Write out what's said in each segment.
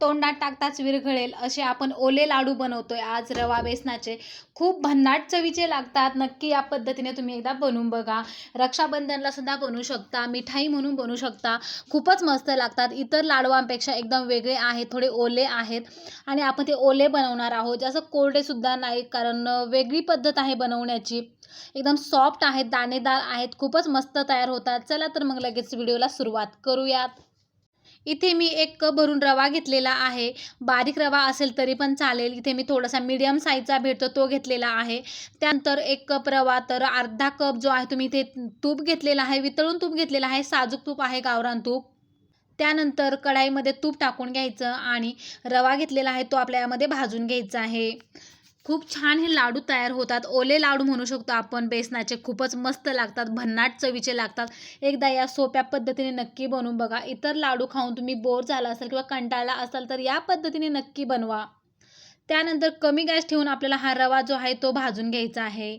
तोंडात टाकताच विरघळेल असे आपण ओले लाडू बनवतोय. आज रवा बेसनाचे खूप भन्नाट चवीचे लागतात. नक्की या पद्धतीने तुम्ही एकदा बनवून बघा. रक्षाबंधनला सुद्धा बनवू शकता मिठाई म्हणून बनवू शकता. खूपच मस्त लागतात. इतर लाडवांपेक्षा एकदम वेगळे आहेत थोडे ओले आहेत आणि आपण ते ओले बनवणार आहोत. जसं कोरडेसुद्धा नाही कारण वेगळी पद्धत आहे बनवण्याची. एकदम सॉफ्ट आहेत दाणेदार आहेत खूपच मस्त तयार होतात. चला तर मग लगेच व्हिडिओला सुरुवात करूयात. इथे मी एक कप भरून रवा घेतलेला आहे. बारीक रवा असेल तरी पण चालेल. इथे मी थोडासा मीडियम साईजचा भेटतो तो घेतलेला आहे. त्यानंतर एक कप रवा तर अर्धा कप जो आहे तुम्ही इथे तूप घेतलेला आहे वितळून तूप घेतलेला आहे साजूक तूप आहे गावरान तूप. त्यानंतर कढाईमध्ये तूप टाकून घ्यायचं आणि रवा घेतलेला आहे तो आपल्या यामध्ये भाजून घ्यायचा आहे. खूप छान हे लाडू तयार होतात. ओले लाडू म्हणू शकतो आपण बेसनाचे खूपच मस्त लागतात भन्नाट चवीचे लागतात. एकदा या सोप्या पद्धतीने नक्की बनवून बघा. इतर लाडू खाऊन तुम्ही बोर झाला असाल किंवा कंटाळला असाल तर या पद्धतीने नक्की बनवा. त्यानंतर कमी गॅस ठेवून आपल्याला हा रवा जो आहे तो भाजून घ्यायचा आहे.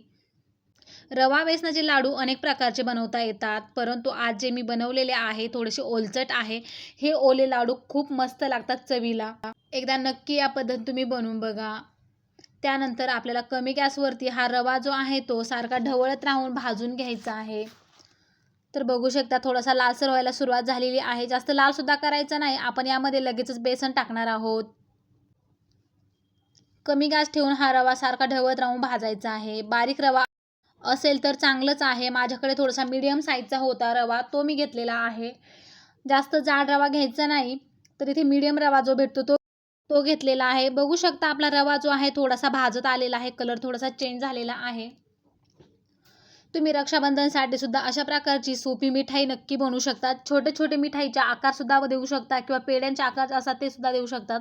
रवा बेसनाचे लाडू अनेक प्रकारचे बनवता येतात परंतु आज जे मी बनवलेले आहे थोडेसे ओलचट आहे हे ओले लाडू खूप मस्त लागतात चवीला. एकदा नक्की या पद्धत तुम्ही बनवून बघा. त्यानंतर आपल्याला कमी गॅसवरती हा रवा जो आहे तो सारखा ढवळत राहून भाजून घ्यायचा आहे. तर बघू शकता थोडासा लालसर व्हायला सुरुवात झालेली आहे. जास्त लालसुद्धा करायचा नाही. आपण यामध्ये लगेचच बेसन टाकणार आहोत. कमी गॅस ठेवून हा रवा सारखा ढवळत राहून भाजायचा आहे. बारीक रवा असेल तर चांगलंच आहे. माझ्याकडे थोडासा मीडियम साईजचा होता रवा तो मी घेतलेला आहे. जास्त जाड रवा घ्यायचा नाही. तर इथे मीडियम रवा जो भेटतो तो तो घेतलेला आहे. बघू शकता आपला रवा जो आहे थोडासा भाजत आलेला आहे. कलर थोडासा चेंज झालेला आहे. तुम्ही रक्षाबंधनसाठी सुद्धा अशा प्रकारची सोपी मिठाई नक्की बनवू शकतात छोटे छोटे मिठाईचे आकारसुद्धा देऊ शकता किंवा पेड्यांचे आकार असतात ते सुद्धा देऊ शकतात.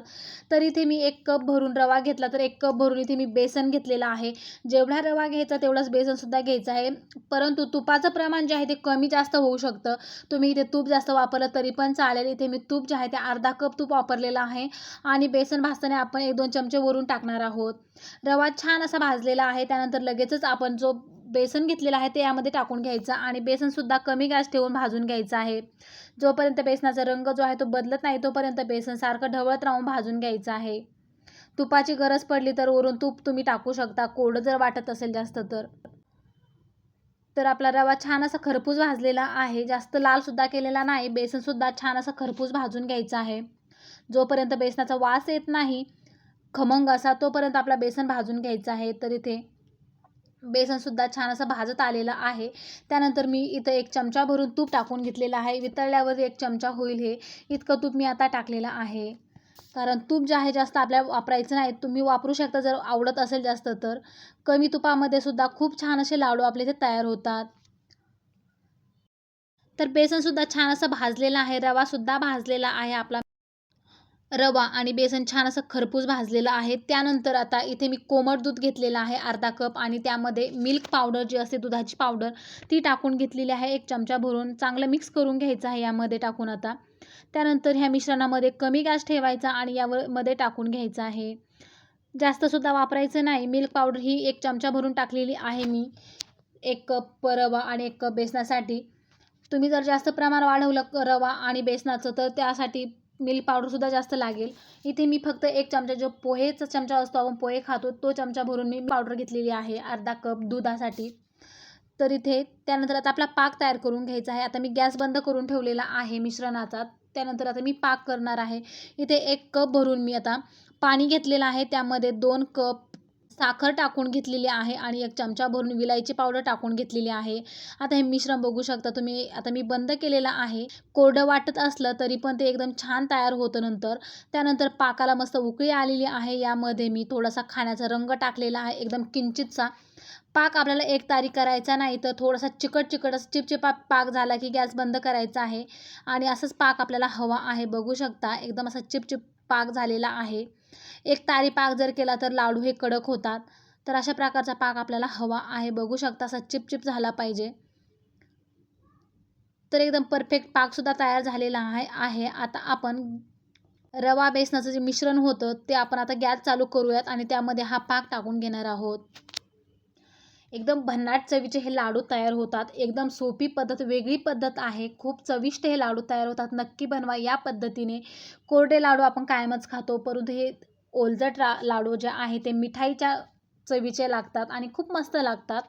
तर इथे मी एक कप भरून रवा घेतला तर एक कप भरून इथे मी बेसन घेतलेलं आहे. जेवढा रवा घ्यायचा तेवढंच बेसनसुद्धा घ्यायचं आहे. परंतु तुपाचं प्रमाण जे आहे ते कमी जास्त होऊ शकतं. तुम्ही इथे तूप जास्त वापरलं तरी पण चालेल. इथे मी तूप जे आहे ते अर्धा कप तूप वापरलेलं आहे. आणि बेसन भाजताना आपण एक दोन चमचे वरून टाकणार आहोत. रवा छान असा भाजलेला आहे. त्यानंतर लगेचच आपण जो बेसन घेतलेलं आहे ते यामध्ये टाकून घ्यायचं आणि बेसनसुद्धा कमी गॅस ठेवून भाजून घ्यायचं आहे. जोपर्यंत बेसनाचा रंग जो आहे तो बदलत नाही तोपर्यंत बेसन सारखं ढवळत राहून भाजून घ्यायचं आहे. तुपाची गरज पडली तर वरून तूप तुम्ही टाकू शकता कोरडं जर वाटत असेल जास्त तर. तर आपला रवा छान असा खरपूस भाजलेला आहे जास्त लालसुद्धा केलेला नाही बेसनसुद्धा छान असा खरपूस भाजून घ्यायचा आहे. जोपर्यंत बेसनाचा वास येत नाही खमंग असा तोपर्यंत आपला बेसन भाजून घ्यायचा आहे. तर इथे बेसनसुद्धा छान असं भाजत आलेलं आहे. त्यानंतर मी इथं एक चमचा भरून तूप टाकून घेतलेलं आहे. वितळल्यावर एक चमचा होईल हे. इतकं तूप मी आता टाकलेलं आहे. कारण तूप जे आहे जास्त आपल्याला वापरायचं नाही. तुम्ही वापरू शकता जर आवडत असेल जास्त तर. कमी तुपामध्ये सुद्धा खूप छान असे लाडू आपले इथे तयार होतात. तर बेसनसुद्धा छान असं भाजलेलं आहे. रवासुद्धा भाजलेला आहे आपला रवा आणि बेसन छान असं खरपूस भाजलेलं आहे. त्यानंतर आता इथे मी कोमट दूध घेतलेलं आहे अर्धा कप. आणि त्यामध्ये मिल्क पावडर जी असते दुधाची पावडर ती टाकून घेतलेली आहे एक चमचा भरून. चांगलं मिक्स करून घ्यायचं आहे यामध्ये टाकून आता. त्यानंतर ह्या मिश्रणामध्ये कमी गॅस ठेवायचा आणि यावर मध्ये टाकून घ्यायचं आहे. जास्तसुद्धा वापरायचं नाही. मिल्क पावडर ही एक चमचा भरून टाकलेली आहे मी. एक कप रवा आणि एक कप बेसनासाठी. तुम्ही जर जास्त प्रमाण वाढवलं रवा आणि बेसनाचं तर त्यासाठी मिल्क पावडरसुद्धा जास्त लागेल. इथे मी फक्त एक चमचा जो पोहेचा चमचा असतो आपण पोहे खातो तो चमचा भरून मी पावडर घेतलेली आहे अर्धा कप दुधासाठी. तर इथे त्यानंतर आता आपला पाक तयार करून घ्यायचा आहे. आता मी गॅस बंद करून ठेवलेला आहे मिश्रणाचा. त्यानंतर आता मी पाक करणार आहे. इथे एक कप भरून मी आता पाणी घेतलेलं आहे. त्यामध्ये दोन कप साखर टाकून घेतलेली आहे आणि एक चमचा भरून विलायची पावडर टाकून घेतलेली आहे. आता हे मिश्रण बघू शकता तुम्ही. आता मी बंद केलेलं आहे. कोरडं वाटत असलं तरी पण ते एकदम छान तयार होतं नंतर. त्यानंतर पाकाला मस्त उकळी आलेली आहे. यामध्ये मी थोडासा खाण्याचा रंग टाकलेला आहे. एकदम किंचितचा पाक आपल्याला एक तारीख करायचा नाही तर थोडासा चिकट चिकट असं चिपचिपा पाक झाला की गॅस बंद करायचा आहे. आणि असंच पाक आपल्याला हवा आहे. बघू शकता. एकदम असा चिपचिप पाक झालेला आहे. एक तारी पाक जर केला तर लाडू हे कडक होतात. तर अशा प्रकारचा पाक आपल्याला हवा आहे. बघू शकता असा चिपचिप झाला पाहिजे. तर एकदम परफेक्ट पाकसुद्धा तयार झालेला आहे आहे. आता आपण रवा बेसनाचं जे मिश्रण होतं ते आपण आता गॅस चालू करूयात आणि त्यामध्ये हा पाक टाकून घेणार आहोत. एकदम भन्नाट चवीचे हे लाडू तयार होतात. एकदम सोपी पद्धत वेगळी पद्धत आहे. खूप चविष्ट हे लाडू तयार होतात. नक्की बनवा या पद्धतीने. कोरडे लाडू आपण कायमच खातो. परंतु हे ओलजट रा लाडू जे आहे ते मिठाईच्या चवीचे लागतात आणि खूप मस्त लागतात.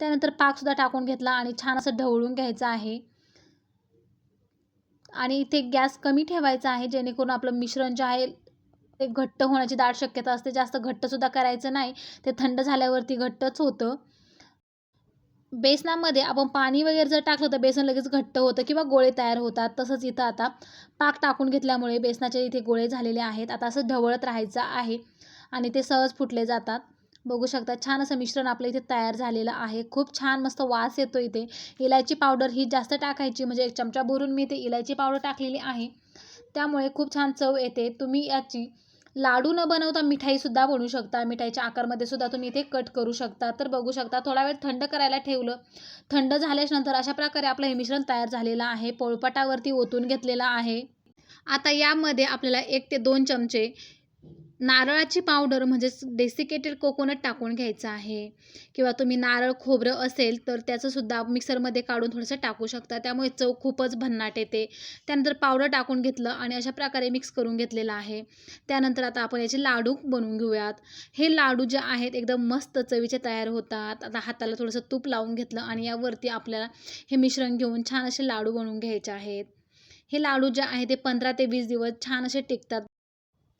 त्यानंतर पाकसुद्धा टाकून घेतला आणि छान असं ढवळून घ्यायचं आहे. आणि इथे गॅस कमी ठेवायचा आहे. जेणेकरून आपलं मिश्रण जे आहे ते घट्ट होण्याची दाट शक्यता असते. जास्त घट्टसुद्धा करायचं नाही. ते थंड झाल्यावरती घट्टच होतं. बेसनामध्ये आपण पाणी वगैरे जर टाकलं तर बेसन लगेच घट्ट होतं किंवा गोळे तयार होतात. तसंच इथं आता पाक टाकून घेतल्यामुळे बेसनाचे इथे गोळे झालेले आहेत. आता असं ढवळत राहायचं आहे आणि ते सहज फुटले जातात. बघू शकता छान असं मिश्रण आपलं इथे तयार झालेलं आहे. खूप छान मस्त वास येतो इथे. इलायची पावडर ही जास्त टाकायची म्हणजे एक चमचा भरून मी इथे इलायची पावडर टाकलेली आहे. त्यामुळे खूप छान चव येते. तुम्ही याची लाडू न बनवता मिठाईसुद्धा बनवू शकता. मिठाईच्या आकारमध्ये सुद्धा तुम्ही इथे कट करू शकता. तर बघू शकता थोडा वेळ थंड करायला ठेवलं. थंड झाल्यानंतर अशा प्रकारे आपलं हे मिश्रण तयार झालेलं आहे. पोळपाटावरती ओतून घेतलेलं आहे. आता यामध्ये आपल्याला एक ते दोन चमचे नारळाची पावडर म्हणजेच डेसिकेटेड कोकोनट टाकून घ्यायचं आहे. किंवा तुम्ही नारळ खोबरं असेल तर त्याचंसुद्धा मिक्सरमध्ये काढून थोडंसं टाकू शकता. त्यामुळे चव खूपच भन्नाट येते. त्यानंतर पावडर टाकून घेतलं आणि अशा प्रकारे मिक्स करून घेतलेलं आहे. त्यानंतर आता आपण याचे लाडू बनवून घेऊयात. हे लाडू जे आहेत एकदम मस्त चवीचे तयार होतात. आता हाताला थोडंसं तूप लावून घेतलं आणि यावरती आपल्याला हे मिश्रण घेऊन छान असे लाडू बनवून घ्यायचे आहेत. हे लाडू जे आहे ते पंधरा ते वीस दिवस छान असे टिकतात.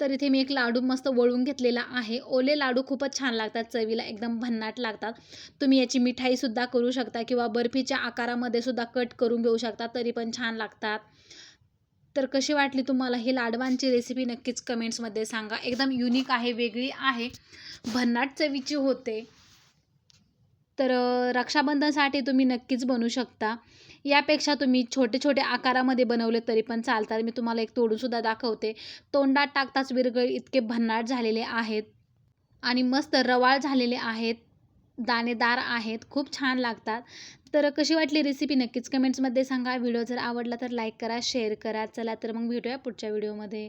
तर इथे मी एक लाडू मस्त वळून घेतलेला आहे. ओले लाडू खूपच छान लागतात चवीला एकदम भन्नाट लागतात. तुम्ही याची मिठाईसुद्धा करू शकता किंवा बर्फीच्या आकारामध्ये सुद्धा कट करून घेऊ शकता तरी पण छान लागतात. तर कशी वाटली तुम्हाला ही लाडवांची रेसिपी नक्कीच कमेंट्समध्ये सांगा. एकदम युनिक आहे वेगळी आहे भन्नाट चवीची होते. तर रक्षाबंधनसाठी तुम्ही नक्कीच बनवू शकता. यापेक्षा तुम्ही छोटे छोटे आकारामध्ये बनवले तरी पण चालतात. मी तुम्हाला एक तोडूनसुद्धा दाखवते. तोंडात टाकताच विरगळ इतके भन्नाट झालेले आहेत आणि मस्त रवाळ झालेले आहेत. दाणेदार आहेत. खूप छान लागतात. तर कशी वाटली रेसिपी नक्कीच कमेंट्समध्ये सांगा. व्हिडिओ जर आवडला तर लाईक करा शेअर करा. चला तर मग भेटूया पुढच्या व्हिडिओमध्ये